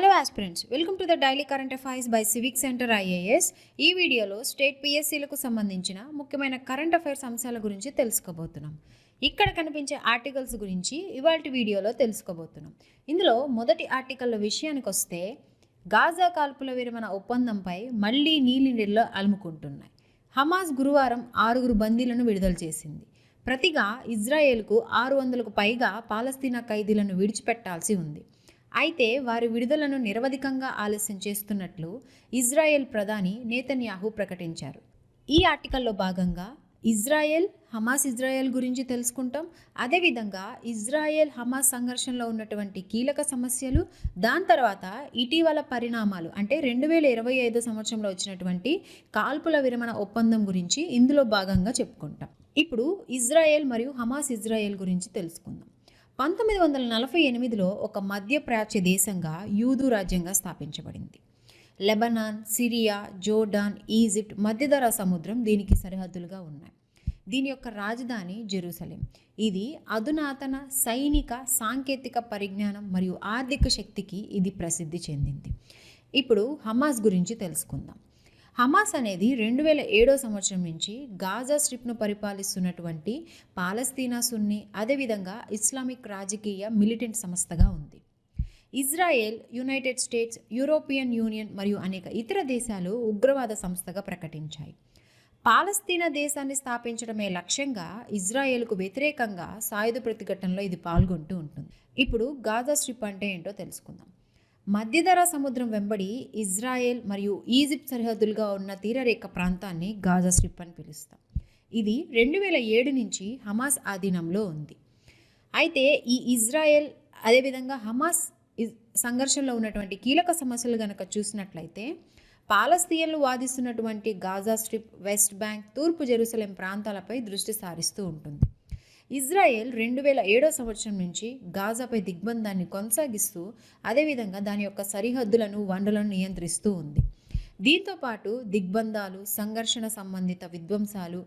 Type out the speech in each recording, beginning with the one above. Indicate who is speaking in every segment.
Speaker 1: Hello aspirants welcome to the daily current affairs by civic centre IAS ఈ వీడియోలో state పిఎస్సీలకు సంబంధించిన ముఖ్యమైన current affairs అంశాల గురించి తెలుసుకోబోతున్నాం. ఇక్కడ కనిపించే ఆర్టికల్స్ గురించి ఇవాళ వీడియోలో తెలుసుకోబోతున్నాం. ఇందులో మొదటి ఆర్టికల్ విషయానికి వస్తే గాజా కాల్పుల విరమణ ఒప్పందంపై మళ్ళీ నీలినీళ్ళలో అలుముకుంటున్నాయి. హమాస్ గురువారం ఆరుగురు బందీలను విడుదల చేసింది. ప్రతిగా ఇజ్రాయెల్కు ఆరు వందలకు పైగా పాలస్తీనా ఖైదీలను విడిచిపెట్టాల్సి ఉంది. అయితే వారి విడుదలను నిరవధికంగా ఆలస్యం చేస్తున్నట్లు ఇజ్రాయెల్ ప్రధాని నేతన్యాహు ప్రకటించారు. ఈ ఆర్టికల్లో భాగంగా ఇజ్రాయెల్ హమాస్ ఇజ్రాయెల్ గురించి తెలుసుకుంటాం. అదేవిధంగా ఇజ్రాయెల్ హమాస్ సంఘర్షణలో ఉన్నటువంటి కీలక సమస్యలు దాని తర్వాత ఇటీవల పరిణామాలు అంటే రెండు వేల ఇరవై ఐదు సంవత్సరంలో వచ్చినటువంటి కాల్పుల విరమణ ఒప్పందం గురించి ఇందులో భాగంగా చెప్పుకుంటాం. ఇప్పుడు ఇజ్రాయెల్ మరియు హమాస్ ఇజ్రాయెల్ గురించి తెలుసుకుందాం. పంతొమ్మిది వందల నలభై ఎనిమిదిలో ఒక మధ్యప్రాచ్య దేశంగా యూదు రాజ్యంగా స్థాపించబడింది. లెబనాన్ సిరియా జోర్డాన్ ఈజిప్ట్ మధ్యధరా సముద్రం దీనికి సరిహద్దులుగా ఉన్నాయి. దీని యొక్క రాజధాని జెరూసలేం. ఇది అధునాతన సైనిక సాంకేతిక పరిజ్ఞానం మరియు ఆర్థిక శక్తికి ఇది ప్రసిద్ధి చెందింది. ఇప్పుడు హమాస్ గురించి తెలుసుకుందాం. హమాస్ అనేది రెండు వేల ఏడో సంవత్సరం నుంచి గాజా స్ట్రిప్ను పరిపాలిస్తున్నటువంటి పాలస్తీనా సున్ని అదేవిధంగా ఇస్లామిక్ రాజకీయ మిలిటెంట్ సంస్థగా ఉంది. Israel United States European Union మరియు అనేక ఇతర దేశాలు ఉగ్రవాద సంస్థగా ప్రకటించాయి. పాలస్తీనా దేశాన్ని స్థాపించడమే లక్ష్యంగా ఇజ్రాయెల్కు వ్యతిరేకంగా సాయుధ ప్రతిఘటనలో ఇది పాల్గొంటూ ఉంటుంది. ఇప్పుడు గాజా స్ట్రిప్ అంటే ఏంటో తెలుసుకుందాం. మధ్యధరా సముద్రం వెంబడి ఇజ్రాయెల్ మరియు ఈజిప్ట్ సరిహద్దులుగా ఉన్న తీరరేఖ ప్రాంతాన్ని గాజా స్ట్రిప్ అని పిలుస్తాం. ఇది రెండు వేల ఏడు నుంచి హమాస్ ఆధీనంలో ఉంది. అయితే ఈ ఇజ్రాయెల్ అదేవిధంగా హమాస్ సంఘర్షణలో ఉన్నటువంటి కీలక సమస్యలు కనుక చూసినట్లయితే పాలస్తీన్లు వాదిస్తున్నటువంటి గాజా స్ట్రిప్ వెస్ట్ బ్యాంక్ తూర్పు జెరూసలేం ప్రాంతాలపై దృష్టి సారిస్తూ ఉంటుంది. ఇజ్రాయెల్ రెండు వేల ఏడో సంవత్సరం నుంచి గాజాపై దిగ్బంధాన్ని కొనసాగిస్తూ అదేవిధంగా దాని యొక్క సరిహద్దులను వనరులను నియంత్రిస్తూ ఉంది. దీంతో పాటు దిగ్బంధాలు సంఘర్షణ సంబంధిత విధ్వంసాలు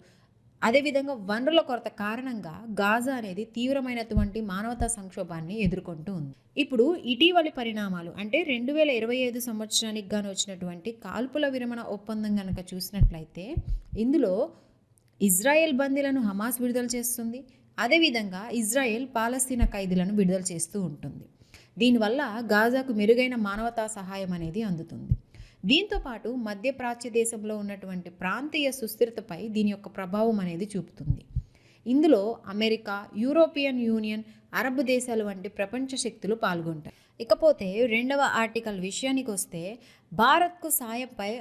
Speaker 1: అదేవిధంగా వనరుల కొరత కారణంగా గాజా అనేది తీవ్రమైనటువంటి మానవతా సంక్షోభాన్ని ఎదుర్కొంటూ ఉంది. ఇప్పుడు ఇటీవలి పరిణామాలు అంటే రెండు వేల ఇరవై ఐదు సంవత్సరానికి గాను వచ్చినటువంటి కాల్పుల విరమణ ఒప్పందం కనుక చూసినట్లయితే ఇందులో ఇజ్రాయెల్ బందీలను హమాస్ విడుదల చేస్తుంది అదేవిధంగా ఇజ్రాయెల్ పాలస్తీనా ఖైదీలను విడుదల చేస్తూ ఉంటుంది. దీనివల్ల గాజాకు మెరుగైన మానవతా సహాయం అనేది అందుతుంది. దీంతో పాటు మధ్యప్రాచ్య దేశంలో ఉన్నటువంటి ప్రాంతీయ సుస్థిరతపై దీని యొక్క ప్రభావం అనేది చూపుతుంది. ఇందులో అమెరికా యూరోపియన్ యూనియన్ అరబ్ దేశాలు వంటి ప్రపంచ శక్తులు పాల్గొంటాయి. ఇకపోతే రెండవ ఆర్టికల్ విషయానికి వస్తే భారత్కు సాయంపై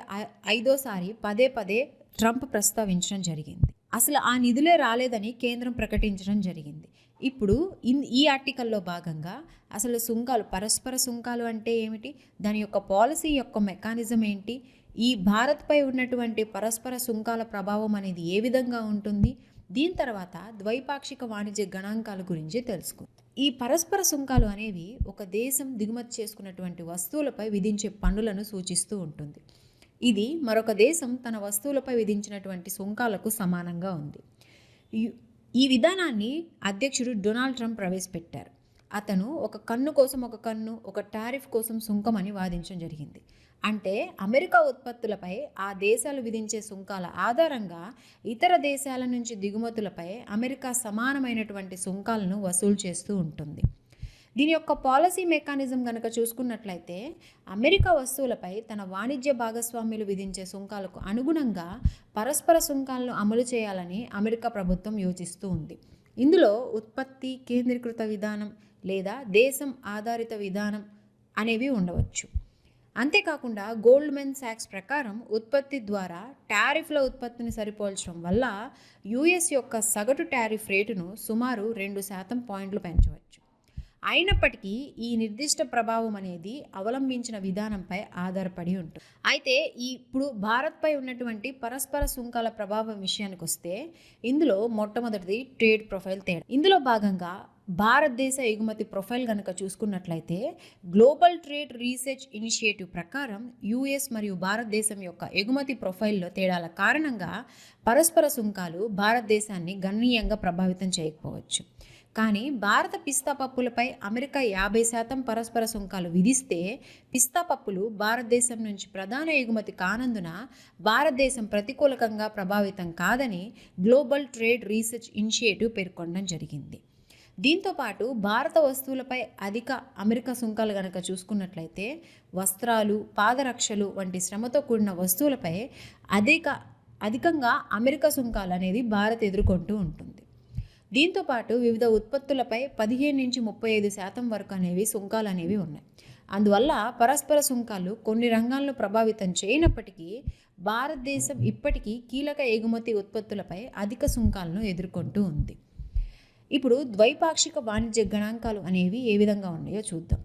Speaker 1: ఐదోసారి పదే పదే ట్రంప్ ప్రస్తావించడం జరిగింది. అసలు ఆ నిధులే రాలేదని కేంద్రం ప్రకటించడం జరిగింది. ఇప్పుడు ఇన్ ఈ ఆర్టికల్లో భాగంగా అసలు సుంకాలు పరస్పర సుంకాలు అంటే ఏమిటి? దాని యొక్క పాలసీ యొక్క మెకానిజం ఏంటి? ఈ భారత్పై ఉన్నటువంటి పరస్పర సుంకాల ప్రభావం అనేది ఏ విధంగా ఉంటుంది? దీని తర్వాత ద్వైపాక్షిక వాణిజ్య గణాంకాల గురించి తెలుసుకో ఈ పరస్పర సుంకాలు అనేవి ఒక దేశం దిగుమతి చేసుకున్నటువంటి వస్తువులపై విధించే పన్నులను సూచిస్తూ ఉంటుంది. ఇది మరొక దేశం తన వస్తువులపై విధించినటువంటి సుంకాలకు సమానంగా ఉంది. ఈ విధానాన్ని అధ్యక్షుడు డొనాల్డ్ ట్రంప్ ప్రవేశపెట్టారు. అతను ఒక కన్ను కోసం ఒక కన్ను ఒక టారిఫ్ కోసం సుంకం అని వాదించడం జరిగింది. అంటే అమెరికా ఉత్పత్తులపై ఆ దేశాలు విధించే సుంకాల ఆధారంగా ఇతర దేశాల నుంచి దిగుమతులపై అమెరికా సమానమైనటువంటి సుంకాలను వసూలు చేస్తూ ఉంటుంది. దీని యొక్క పాలసీ మెకానిజం కనుక చూసుకున్నట్లయితే అమెరికా వస్తువులపై తన వాణిజ్య భాగస్వామ్యులు విధించే సుంకాలకు అనుగుణంగా పరస్పర సుంకాలను అమలు చేయాలని అమెరికా ప్రభుత్వం యోచిస్తూ ఉంది. ఇందులో ఉత్పత్తి కేంద్రీకృత విధానం లేదా దేశం ఆధారిత విధానం అనేవి ఉండవచ్చు. అంతేకాకుండా గోల్డ్మెన్ సాక్స్ ప్రకారం ఉత్పత్తి ద్వారా టారిఫ్ల ఉత్పత్తిని సరిపోల్చడం వల్ల యుఎస్ యొక్క సగటు టారిఫ్ రేటును సుమారు రెండు శాతం పాయింట్లు పెంచవచ్చు. అయినప్పటికీ ఈ నిర్దిష్ట ప్రభావం అనేది అవలంబించిన విధానంపై ఆధారపడి ఉంటుంది. అయితే ఈ ఇప్పుడు భారత్పై ఉన్నటువంటి పరస్పర సుంకాల ప్రభావం విషయానికి వస్తే ఇందులో మొట్టమొదటిది ట్రేడ్ ప్రొఫైల్ తేడా. ఇందులో భాగంగా భారతదేశ ఎగుమతి ప్రొఫైల్ కనుక చూసుకున్నట్లయితే గ్లోబల్ ట్రేడ్ రీసెర్చ్ ఇనిషియేటివ్ ప్రకారం యుఎస్ మరియు భారతదేశం యొక్క ఎగుమతి ప్రొఫైల్లో తేడాల కారణంగా పరస్పర సుంకాలు భారతదేశాన్ని గణనీయంగా ప్రభావితం చేయకపోవచ్చు. కానీ భారత పిస్తా పప్పులపై అమెరికా యాభై శాతం పరస్పర సుంకాలు విధిస్తే పిస్తా పప్పులు భారతదేశం నుంచి ప్రధాన ఎగుమతి కానందున భారతదేశం ప్రతికూలకంగా ప్రభావితం కాదని గ్లోబల్ ట్రేడ్ రీసెర్చ్ ఇనిషియేటివ్ పేర్కొనడం జరిగింది. దీంతోపాటు భారత వస్తువులపై అధిక అమెరికా సుంకాలు గనక చూసుకున్నట్లయితే వస్త్రాలు పాదరక్షలు వంటి శ్రమతో కూడిన వస్తువులపై అధిక అధికంగా అమెరికా సుంకాలు అనేది భారత్ ఎదుర్కొంటూ ఉంటుంది. దీంతోపాటు వివిధ ఉత్పత్తులపై పదిహేను నుంచి ముప్పై ఐదు శాతం వరకు అనేవి సుంకాలు అనేవి ఉన్నాయి. అందువల్ల పరస్పర సుంకాలు కొన్ని రంగాలను ప్రభావితం చేయనప్పటికీ భారతదేశం ఇప్పటికీ కీలక ఎగుమతి ఉత్పత్తులపై అధిక సుంకాలను ఎదుర్కొంటూ ఉంది. ఇప్పుడు ద్వైపాక్షిక వాణిజ్య గణాంకాలు అనేవి ఏ విధంగా ఉన్నాయో చూద్దాం.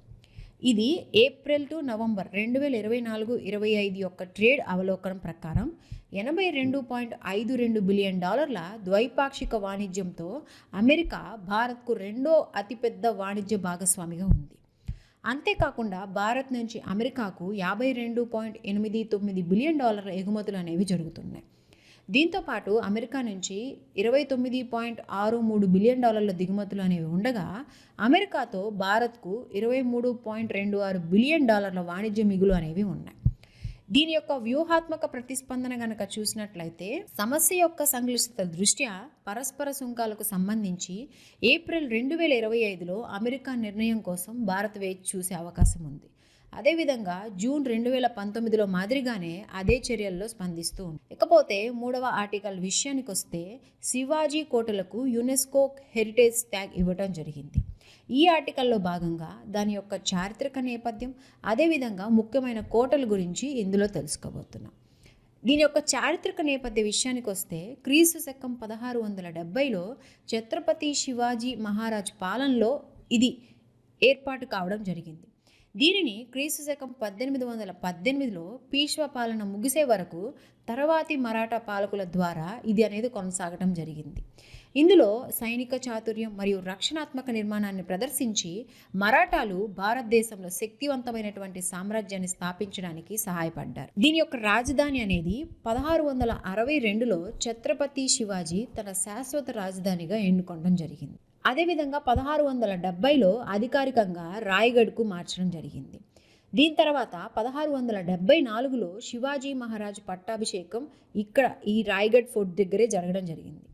Speaker 1: ఇది ఏప్రిల్ టు నవంబర్ రెండు వేల ఇరవై నాలుగు ఇరవై ఐదు యొక్క ట్రేడ్ అవలోకనం ప్రకారం ఎనభై రెండు పాయింట్ ఐదు రెండు బిలియన్ డాలర్ల ద్వైపాక్షిక వాణిజ్యంతో అమెరికా భారత్కు రెండో అతిపెద్ద వాణిజ్య భాగస్వామిగా ఉంది. అంతేకాకుండా భారత్ నుంచి అమెరికాకు యాభై రెండు పాయింట్ ఎనిమిది తొమ్మిది బిలియన్ డాలర్ల ఎగుమతులు అనేవి జరుగుతున్నాయి. దీంతోపాటు అమెరికా నుంచి ఇరవై తొమ్మిది పాయింట్ ఆరు మూడు బిలియన్ డాలర్ల దిగుమతులు అనేవి ఉండగా అమెరికాతో భారత్కు ఇరవై మూడు పాయింట్ రెండు ఆరు బిలియన్ డాలర్ల వాణిజ్య మిగులు అనేవి ఉన్నాయి. దీని యొక్క వ్యూహాత్మక ప్రతిస్పందన గనక చూసినట్లయితే సమస్య యొక్క సంక్లిష్టత దృష్ట్యా పరస్పర సుంకాలకు సంబంధించి ఏప్రిల్ రెండు వేల ఇరవై ఐదులో అమెరికా నిర్ణయం కోసం భారత్ వేచి చూసే అవకాశం ఉంది. అదేవిధంగా జూన్ రెండు వేల పంతొమ్మిదిలో మాదిరిగానే అదే చర్యల్లో స్పందిస్తూ ఉంది. ఇకపోతే మూడవ ఆర్టికల్ విషయానికి వస్తే శివాజీ కోటలకు యునెస్కో హెరిటేజ్ ట్యాగ్ ఇవ్వడం జరిగింది. ఈ ఆర్టికల్లో భాగంగా దాని యొక్క చారిత్రక నేపథ్యం అదేవిధంగా ముఖ్యమైన కోటల గురించి ఇందులో తెలుసుకోబోతున్నాం. దీని యొక్క చారిత్రక నేపథ్య విషయానికి వస్తే క్రీస్తు శకం పదహారు వందల డెబ్బైలో ఛత్రపతి శివాజీ మహారాజ్ పాలనలో ఇది ఏర్పాటు కావడం జరిగింది. దీనిని క్రీస్తు శకం పద్దెనిమిది వందల పద్దెనిమిదిలో పీష్వా పాలన ముగిసే వరకు తర్వాతి మరాఠా పాలకుల ద్వారా ఇది అనేది కొనసాగడం జరిగింది. ఇందులో సైనిక చాతుర్యం మరియు రక్షణాత్మక నిర్మాణాన్ని ప్రదర్శించి మరాఠాలు భారతదేశంలో శక్తివంతమైనటువంటి సామ్రాజ్యాన్ని స్థాపించడానికి సహాయపడ్డారు. దీని యొక్క రాజధాని అనేది పదహారు వందల అరవై రెండులో ఛత్రపతి శివాజీ తన శాశ్వత రాజధానిగా ఎన్నుకోవడం జరిగింది. అదేవిధంగా పదహారు వందల డెబ్బైలో అధికారికంగా రాయగఢ్కు మార్చడం జరిగింది. దీని తర్వాత పదహారు వందల డెబ్బై నాలుగులో శివాజీ మహారాజ్ పట్టాభిషేకం ఇక్కడ ఈ రాయగఢ్ ఫోర్ట్ దగ్గరే జరగడం జరిగింది.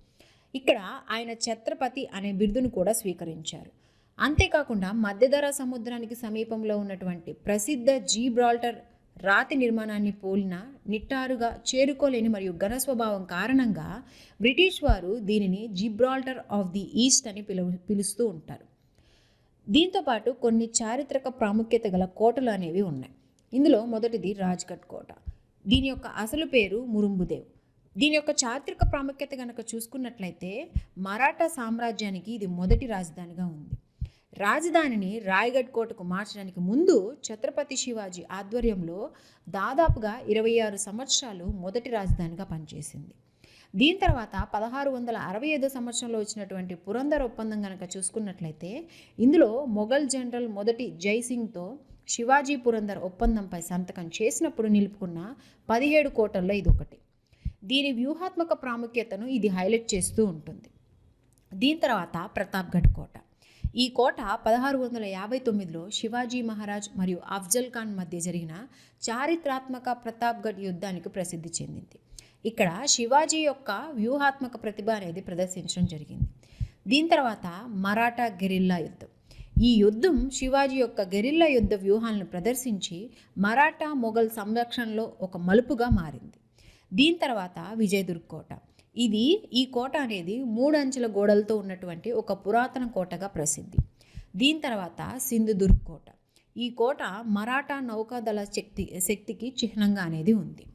Speaker 1: ఇక్కడ ఆయన ఛత్రపతి అనే బిరుదును కూడా స్వీకరించారు. అంతేకాకుండా మధ్యధరా సముద్రానికి సమీపంలో ఉన్నటువంటి ప్రసిద్ధ జీబ్రాల్టర్ రాతి నిర్మాణాన్ని పోలిన నిట్టారుగా చేరుకోలేని మరియు ఘన స్వభావం కారణంగా బ్రిటిష్ వారు దీనిని జిబ్రాల్టర్ ఆఫ్ ది ఈస్ట్ అని పిలు పిలుస్తూ ఉంటారు. దీంతోపాటు కొన్ని చారిత్రక ప్రాముఖ్యత గల కోటలు అనేవి ఉన్నాయి. ఇందులో మొదటిది రాజ్ఘట్ కోట. దీని యొక్క అసలు పేరు మురుంబుదేవ్. దీని యొక్క చారిత్రక ప్రాముఖ్యత కనుక చూసుకున్నట్లయితే మరాఠా సామ్రాజ్యానికి ఇది మొదటి రాజధానిగా ఉంది. రాజధానిని రాయగఢ్ కోటకు మార్చడానికి ముందు ఛత్రపతి శివాజీ ఆధ్వర్యంలో దాదాపుగా ఇరవై ఆరు సంవత్సరాలు మొదటి రాజధానిగా పనిచేసింది. దీని తర్వాత పదహారు వందల అరవై ఐదో సంవత్సరంలో వచ్చినటువంటి పురందర్ ఒప్పందం కనుక చూసుకున్నట్లయితే ఇందులో మొఘల్ జనరల్ మొదటి జైసింగ్తో శివాజీ పురందర్ ఒప్పందంపై సంతకం చేసినప్పుడు నిలుపుకున్న పదిహేడు కోటల్లో ఇది ఒకటి దీని వ్యూహాత్మక ప్రాముఖ్యతను ఇది హైలైట్ చేస్తూ ఉంటుంది. దీని తర్వాత ప్రతాప్గఢ్ కోట. ఈ కోట పదహారు వందల యాభై తొమ్మిదిలో శివాజీ మహారాజ్ మరియు అఫ్జల్ ఖాన్ మధ్య జరిగిన చారిత్రాత్మక ప్రతాప్గఢ్ యుద్ధానికి ప్రసిద్ధి చెందింది. ఇక్కడ శివాజీ యొక్క వ్యూహాత్మక ప్రతిభ అనేది ప్రదర్శించడం జరిగింది. దీని తర్వాత మరాఠా గెరిల్లా యుద్ధం. ఈ యుద్ధం శివాజీ యొక్క గెరిల్లా యుద్ధ వ్యూహాలను ప్రదర్శించి మరాఠా మొఘల్ సంరక్షణలో ఒక మలుపుగా మారింది. దీని తర్వాత విజయదుర్గ్ కోట. ఇది ఈ కోట అనేది మూడు అంచెల గోడలతో ఉన్నటువంటి ఒక పురాతన కోటగా ప్రసిద్ధి. దీని తర్వాత సింధుదుర్గ్ కోట. ఈ కోట మరాఠా నౌకాదళ శక్తి శక్తికి చిహ్నంగా అనేది ఉంది.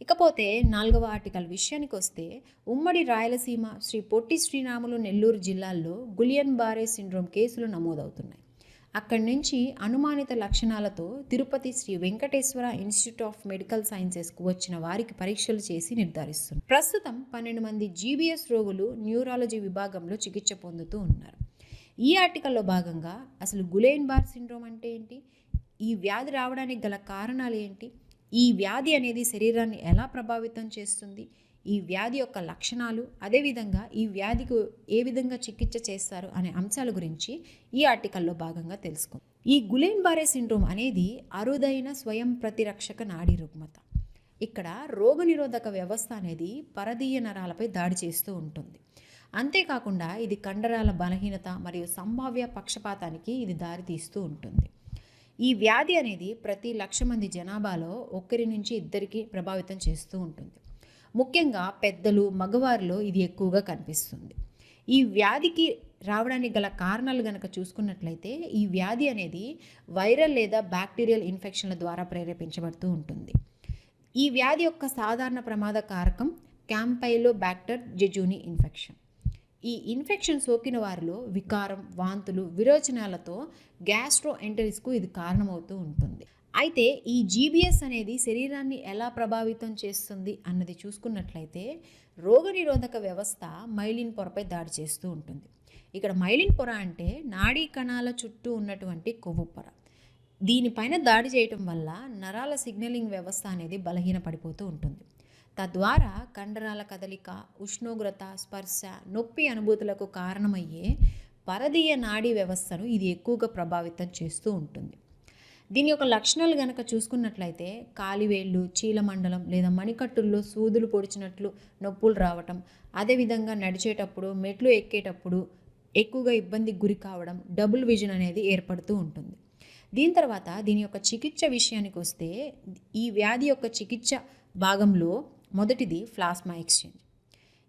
Speaker 1: ఇకపోతే నాలుగవ ఆర్టికల్ విషయానికి వస్తే ఉమ్మడి రాయలసీమ శ్రీ పొట్టి శ్రీరాములు నెల్లూరు జిల్లాల్లో గులియన్ బారే సిండ్రోమ్ కేసులు నమోదవుతున్నాయి. అక్కడి నుంచి అనుమానిత లక్షణాలతో Tirupati Sri Venkateswara institute of medical సైన్సెస్కు వచ్చిన వారికి పరీక్షలు చేసి నిర్ధారిస్తుంది ప్రస్తుతం పన్నెండు మంది జీబీఎస్ రోగులు న్యూరాలజీ విభాగంలో చికిత్స పొందుతూ ఉన్నారు. ఈ ఆర్టికల్లో భాగంగా అసలు గులేన్ బార్ సిండ్రోమ్ అంటే ఏంటి? ఈ వ్యాధి రావడానికి గల కారణాలు ఏంటి? ఈ వ్యాధి అనేది శరీరాన్ని ఎలా ప్రభావితం చేస్తుంది? ఈ వ్యాధి యొక్క లక్షణాలు అదేవిధంగా ఈ వ్యాధికి ఏ విధంగా చికిత్స చేస్తారు అనే అంశాల గురించి ఈ ఆర్టికల్లో భాగంగా తెలుసుకుందాం. ఈ గులేన్ బారే సిండ్రోమ్ అనేది అరుదైన స్వయం ప్రతిరక్షక నాడీ రుగ్మత. ఇక్కడ రోగనిరోధక వ్యవస్థ అనేది పరదీయ నరాలపై దాడి చేస్తూ ఉంటుంది. అంతేకాకుండా ఇది కండరాల బలహీనత మరియు సంభావ్య పక్షపాతానికి ఇది దారితీస్తూ ఉంటుంది. ఈ వ్యాధి అనేది ప్రతి లక్ష మంది జనాభాలో ఒకరి నుంచి ఇద్దరికి ప్రభావితం చేస్తూ ఉంటుంది. ముఖ్యంగా పెద్దలు మగవారిలో ఇది ఎక్కువగా కనిపిస్తుంది. ఈ వ్యాధికి రావడానికి గల కారణాలు గనక చూసుకున్నట్లయితే ఈ వ్యాధి అనేది వైరల్ లేదా బ్యాక్టీరియల్ ఇన్ఫెక్షన్ల ద్వారా ప్రేరేపించబడుతూ ఉంటుంది. ఈ వ్యాధి యొక్క సాధారణ ప్రమాద కారకం క్యాంపైలో బ్యాక్టర్ జెజూని ఇన్ఫెక్షన్. ఈ ఇన్ఫెక్షన్ సోకిన వారిలో వికారం వాంతులు విరోచనాలతో గ్యాస్ట్రో ఎంటరిస్కు ఇది కారణమవుతూ ఉంటుంది. అయితే ఈ జీబీఎస్ అనేది శరీరాన్ని ఎలా ప్రభావితం చేస్తుంది అన్నది చూసుకున్నట్లయితే రోగనిరోధక వ్యవస్థ మైలిన్ పొరపై దాడి చేస్తూ ఉంటుంది. ఇక్కడ మైలిన్ పొర అంటే నాడీ కణాల చుట్టూ ఉన్నటువంటి కొవ్వు పొర. దీనిపైన దాడి చేయటం వల్ల నరాల సిగ్నలింగ్ వ్యవస్థ అనేది బలహీనపడిపోతూ ఉంటుంది. తద్వారా కండరాల కదలిక ఉష్ణోగ్రత స్పర్శ నొప్పి అనుభూతులకు కారణమయ్యే పరదీయ నాడీ వ్యవస్థను ఇది ఎక్కువగా ప్రభావితం చేస్తూ ఉంటుంది. దీని యొక్క లక్షణాలు గనక చూసుకున్నట్లయితే కాలివేళ్ళు చీలమండలం లేదా మణికట్టుల్లో సూదులు పొడిచినట్లు నొప్పులు రావటం అదేవిధంగా నడిచేటప్పుడు మెట్లు ఎక్కేటప్పుడు ఎక్కువగా ఇబ్బందికి గురి కావడం డబుల్ విజన్ అనేది ఏర్పడుతూ ఉంటుంది. దీని తర్వాత దీని యొక్క చికిత్స విషయానికి వస్తే ఈ వ్యాధి యొక్క చికిత్స భాగంలో మొదటిది ప్లాస్మా ఎక్స్చేంజ్.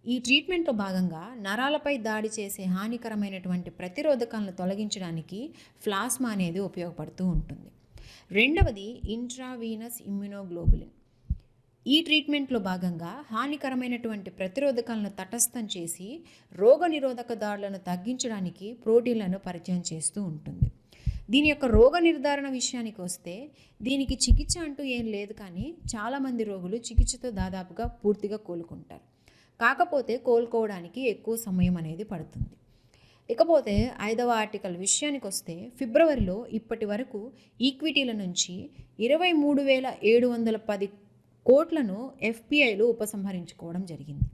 Speaker 1: ఈ ట్రీట్మెంట్లో భాగంగా నరాలపై దాడి చేసే హానికరమైనటువంటి ప్రతిరోధకాలను తొలగించడానికి ప్లాస్మా అనేది ఉపయోగపడుతూ ఉంటుంది. రెండవది ఇంట్రావీనస్ ఇమ్యునోగ్లోబులిన్ ఈ ట్రీట్మెంట్లో భాగంగా హానికరమైనటువంటి ప్రతిరోధకాలను తటస్థం చేసి రోగనిరోధక దాడులను తగ్గించడానికి ప్రోటీన్లను పరిచయం చేస్తూ ఉంటుంది. దీని యొక్క రోగ నిర్ధారణ విషయానికి వస్తే దీనికి చికిత్స అంటూ ఏం లేదు కానీ చాలామంది రోగులు చికిత్సతో దాదాపుగా పూర్తిగా కోలుకుంటారు. కాకపోతే కోలుకోవడానికి ఎక్కువ సమయం అనేది పడుతుంది. ఇకపోతే ఐదవ ఆర్టికల్ విషయానికి వస్తే ఫిబ్రవరిలో ఇప్పటి వరకు ఈక్విటీల నుంచి ఇరవై మూడు వేల ఏడు వందల పది కోట్లను ఎఫ్పిఐలు ఉపసంహరించుకోవడం జరిగింది.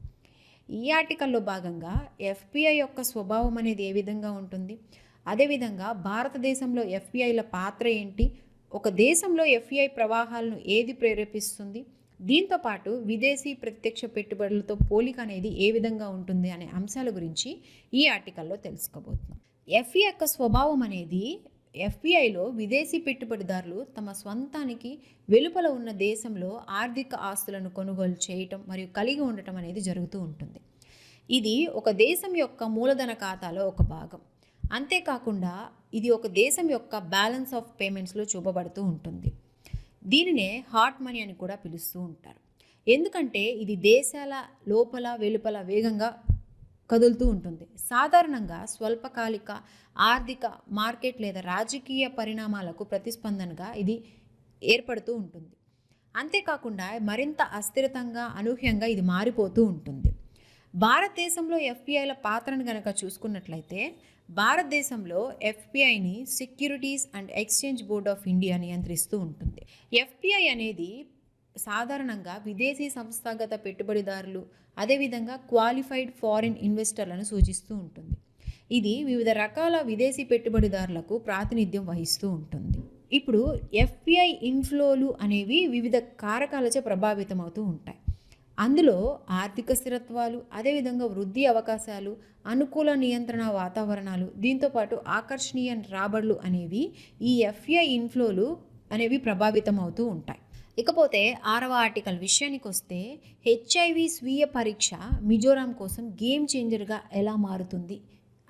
Speaker 1: ఈ ఆర్టికల్లో భాగంగా ఎఫ్పిఐ యొక్క స్వభావం అనేది ఏ విధంగా ఉంటుంది? అదేవిధంగా భారతదేశంలో ఎఫ్పిఐల పాత్ర ఏంటి? ఒక దేశంలో ఎఫ్పిఐ ప్రవాహాలను ఏది ప్రేరేపిస్తుంది? దీంతో పాటు విదేశీ ప్రత్యక్ష పెట్టుబడులతో పోలిక అనేది ఏ విధంగా ఉంటుంది అనే అంశాల గురించి ఈ ఆర్టికల్లో తెలుసుకోబోతున్నాం. ఎఫ్ఈ యొక్క స్వభావం అనేది ఎఫ్బిఐలో విదేశీ పెట్టుబడిదారులు తమ స్వంతానికి వెలుపల ఉన్న దేశంలో ఆర్థిక ఆస్తులను కొనుగోలు చేయటం మరియు కలిగి ఉండటం అనేది జరుగుతూ ఉంటుంది. ఇది ఒక దేశం యొక్క మూలధన ఖాతాలో ఒక భాగం. అంతేకాకుండా ఇది ఒక దేశం యొక్క బ్యాలెన్స్ ఆఫ్ పేమెంట్స్లో చూపబడుతూ ఉంటుంది. దీనినే హాట్ మనీ అని కూడా పిలుస్తూ ఉంటారు. ఎందుకంటే ఇది దేశాల లోపల వెలుపల వేగంగా కదులుతూ ఉంటుంది. సాధారణంగా స్వల్పకాలిక ఆర్థిక మార్కెట్ లేదా రాజకీయ పరిణామాలకు ప్రతిస్పందనగా ఇది ఏర్పడుతూ ఉంటుంది. అంతేకాకుండా మరింత అస్థిరతంగా అనూహ్యంగా ఇది మారిపోతూ ఉంటుంది. భారతదేశంలో ఎఫ్పిఐల పాత్రను కనుక చూసుకున్నట్లయితే భారతదేశంలో ఎఫ్పిఐని securities and exchange board of India నియంత్రిస్తూ ఉంటుంది. ఎఫ్పిఐ అనేది సాధారణంగా విదేశీ సంస్థాగత పెట్టుబడిదారులు అదేవిధంగా క్వాలిఫైడ్ ఫారిన్ ఇన్వెస్టర్లను సూచిస్తూ ఉంటుంది. ఇది వివిధ రకాల విదేశీ పెట్టుబడిదారులకు ప్రాతినిధ్యం వహిస్తూ ఉంటుంది. ఇప్పుడు ఎఫ్పిఐ ఇన్ఫ్లోలు అనేవి వివిధ కారకాలచే ప్రభావితం అవుతూ ఉంటాయి. అందులో ఆర్థిక స్థిరత్వాలు అదేవిధంగా వృద్ధి అవకాశాలు అనుకూల నియంత్రణ వాతావరణాలు దీంతోపాటు ఆకర్షణీయ రాబడులు అనేవి ఈ ఎఫ్ఐ ఇన్ఫ్లోలు అనేవి ప్రభావితం అవుతూ ఉంటాయి. ఇకపోతే ఆరవ ఆర్టికల్ విషయానికి వస్తే హెచ్ఐవి స్వీయ పరీక్ష మిజోరాం కోసం గేమ్ చేంజర్గా ఎలా మారుతుంది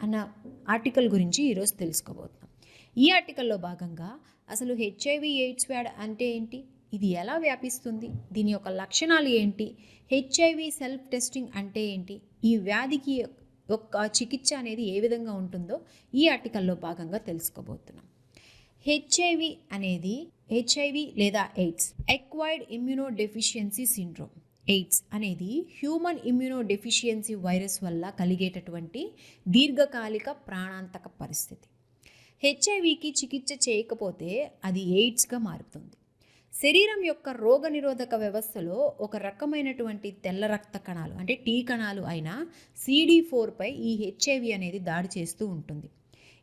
Speaker 1: అన్న ఆర్టికల్ గురించి ఈరోజు తెలుసుకోబోతున్నాం. ఈ ఆర్టికల్లో భాగంగా అసలు హెచ్ఐవి ఎయిడ్స్ వ్యాడ్ అంటే ఏంటి? ఇది ఎలా వ్యాపిస్తుంది? దీని యొక్క లక్షణాలు ఏంటి? హెచ్ఐవి సెల్ఫ్ టెస్టింగ్ అంటే ఏంటి? ఈ వ్యాధికి యొక్క చికిత్స అనేది ఏ విధంగా ఉంటుందో ఈ ఆర్టికల్లో భాగంగా తెలుసుకోబోతున్నాం. హెచ్ఐవి అనేది హెచ్ఐవి లేదా AIDS acquired immunodeficiency syndrome AIDS అనేది హ్యూమన్ ఇమ్యూనో డెఫిషియన్సీ వైరస్ వల్ల కలిగేటటువంటి దీర్ఘకాలిక ప్రాణాంతక పరిస్థితి. హెచ్ఐవికి చికిత్స చేయకపోతే అది ఎయిడ్స్గా మారుతుంది. శరీరం యొక్క రోగనిరోధక వ్యవస్థలో ఒక రకమైనటువంటి తెల్ల రక్త కణాలు అంటే టీ కణాలు అయిన సిడి ఫోర్పై ఈ హెచ్ఐవి అనేది దాడి చేస్తూ ఉంటుంది.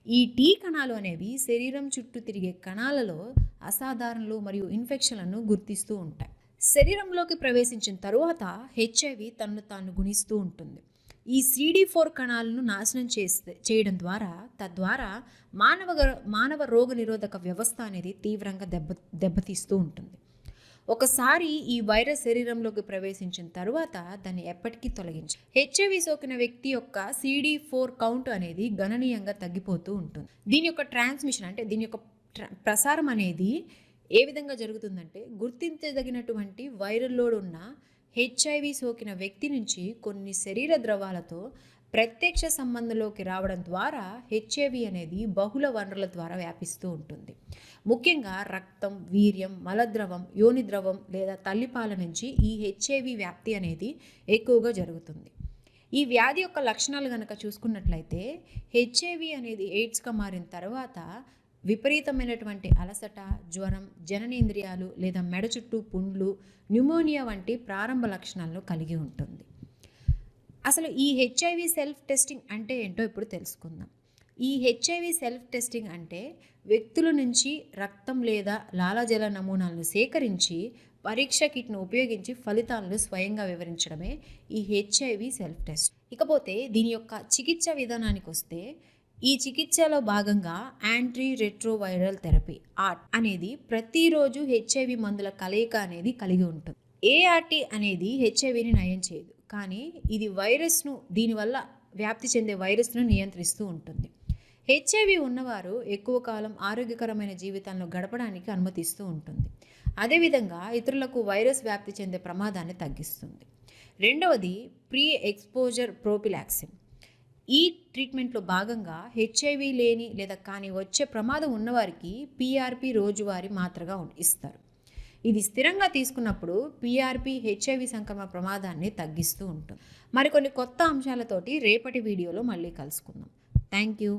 Speaker 1: ఈ టీ కణాలు అనేవి శరీరం చుట్టూ తిరిగే కణాలలో అసాధారణలు మరియు ఇన్ఫెక్షన్లను గుర్తిస్తూ ఉంటాయి. శరీరంలోకి ప్రవేశించిన తరువాత హెచ్ఐవి తనను తాను గుణిస్తూ ఉంటుంది. ఈ సిడి ఫోర్ కణాలను నాశనం చేస్తే చేయడం ద్వారా తద్వారా మానవ మానవ రోగ నిరోధక వ్యవస్థ అనేది తీవ్రంగా దెబ్బ దెబ్బతీస్తూ ఉంటుంది. ఒకసారి ఈ వైరస్ శరీరంలోకి ప్రవేశించిన తర్వాత దాన్ని ఎప్పటికీ తొలగించు హెచ్ఐవి సోకిన వ్యక్తి యొక్క సిడి ఫోర్ కౌంట్ అనేది గణనీయంగా తగ్గిపోతూ ఉంటుంది. దీని యొక్క ట్రాన్స్మిషన్ అంటే దీని యొక్క ప్రసారం అనేది ఏ విధంగా జరుగుతుందంటే గుర్తించదగినటువంటి వైరల్ లోడ్ ఉన్న హెచ్ఐవి సోకిన వ్యక్తి నుంచి కొన్ని శరీర ద్రవాలతో ప్రత్యక్ష సంబంధంలోకి రావడం ద్వారా హెచ్ఐవి అనేది బహుళ వనరుల ద్వారా వ్యాపిస్తూ ఉంటుంది. ముఖ్యంగా రక్తం వీర్యం మలద్రవం యోని ద్రవం లేదా తల్లిపాల నుంచి ఈ హెచ్ఐవి వ్యాప్తి అనేది ఎక్కువగా జరుగుతుంది. ఈ వ్యాధి యొక్క లక్షణాలు కనుక చూసుకున్నట్లయితే హెచ్ఐవి అనేది ఎయిడ్స్గా మారిన తర్వాత విపరీతమైనటువంటి అలసట జ్వరం జననేంద్రియాలు లేదా మెడ చుట్టూ పుండ్లు న్యూమోనియా వంటి ప్రారంభ లక్షణాలను కలిగి ఉంటుంది. అసలు ఈ హెచ్ఐవి సెల్ఫ్ టెస్టింగ్ అంటే ఏంటో ఇప్పుడు తెలుసుకుందాం. ఈ హెచ్ఐవి సెల్ఫ్ టెస్టింగ్ అంటే వ్యక్తుల నుంచి రక్తం లేదా లాలాజల నమూనాలను సేకరించి పరీక్ష కిట్ను ఉపయోగించి ఫలితాలను స్వయంగా వివరించడమే ఈ హెచ్ఐవి సెల్ఫ్ టెస్ట్. ఇకపోతే దీని యొక్క చికిత్స విధానానికి వస్తే ఈ చికిత్సలో భాగంగా యాంట్రీ రెట్రోవైరల్ థెరపీ ఆర్ట్ అనేది ప్రతిరోజు హెచ్ఐవి మందుల కలయిక అనేది కలిగి ఉంటుంది. ఏఆర్టీ అనేది హెచ్ఐవిని నయం చేయదు. కానీ ఇది వైరస్ను దీనివల్ల వ్యాప్తి చెందే వైరస్ను నియంత్రిస్తూ ఉంటుంది. హెచ్ఐవి ఉన్నవారు ఎక్కువ కాలం ఆరోగ్యకరమైన జీవితాలను గడపడానికి అనుమతిస్తూ ఉంటుంది. అదేవిధంగా ఇతరులకు వైరస్ వ్యాప్తి చెందే ప్రమాదాన్ని తగ్గిస్తుంది. రెండవది ప్రీ ఎక్స్పోజర్ ప్రోపిలాక్సిన్. ఈ ట్రీట్మెంట్లో భాగంగా హెచ్ఐవి లేని లేదా కానీ వచ్చే ప్రమాదం ఉన్నవారికి పీఆర్పి రోజువారీ మాత్రగా ఇస్తారు. ఇది స్థిరంగా తీసుకున్నప్పుడు పీఆర్పీ హెచ్ఐవి సంక్రమణ ప్రమాదాన్ని తగ్గిస్తూ ఉంటుంది. మరికొన్ని కొత్త అంశాలతోటి రేపటి వీడియోలో మళ్ళీ కలుసుకుందాం. Thank you.